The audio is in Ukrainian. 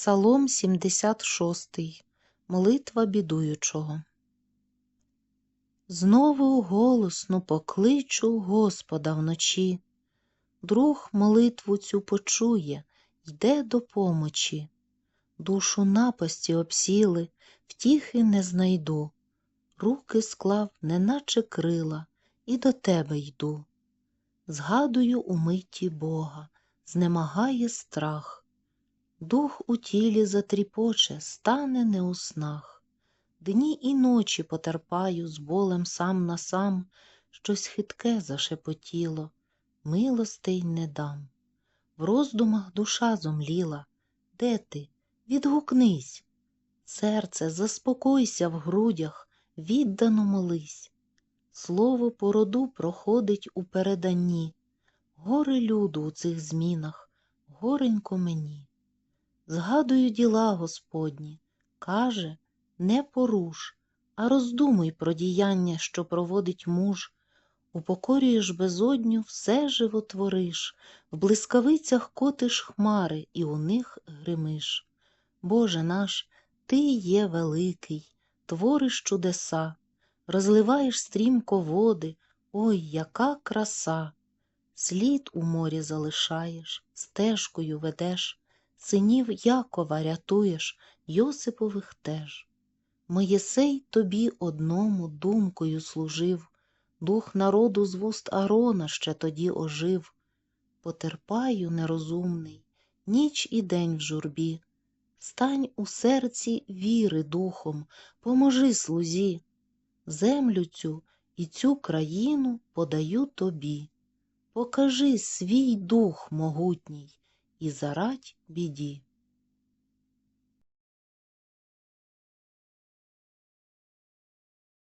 Псалом 76. Молитва бідуючого. Знову голосно покличу Господа вночі. Друг молитву цю почує, йде до помочі. Душу напасті обсіли, втіхи не знайду. Руки склав, неначе крила, і до тебе йду. Згадую у митті Бога, знемагає страх. Дух у тілі затріпоче, стане не у снах. Дні і ночі потерпаю з болем сам на сам, щось хитке зашепотіло, милостей не дам. В роздумах душа зомліла. Де ти? Відгукнись. Серце, заспокойся в грудях, віддано молись. Слово по роду проходить у переданні. Горе люду у цих змінах, горенько мені. Згадую діла Господні, каже, не поруш, а роздумуй про діяння, що проводить муж, упокорюєш безодню, все животвориш, в блискавицях котиш хмари, і у них гримиш. Боже наш, Ти є великий, твориш чудеса, розливаєш стрімко води, ой, яка краса! Слід у морі залишаєш, стежкою ведеш синів Якова рятуєш, Йосипових теж. Моєсей тобі одному думкою служив, дух народу з вуст Арона ще тоді ожив. Потерпаю, нерозумний, ніч і день в журбі. Стань у серці віри духом, поможи слузі. Землю цю і цю країну подаю тобі. Покажи свій дух могутній і зарадь біді.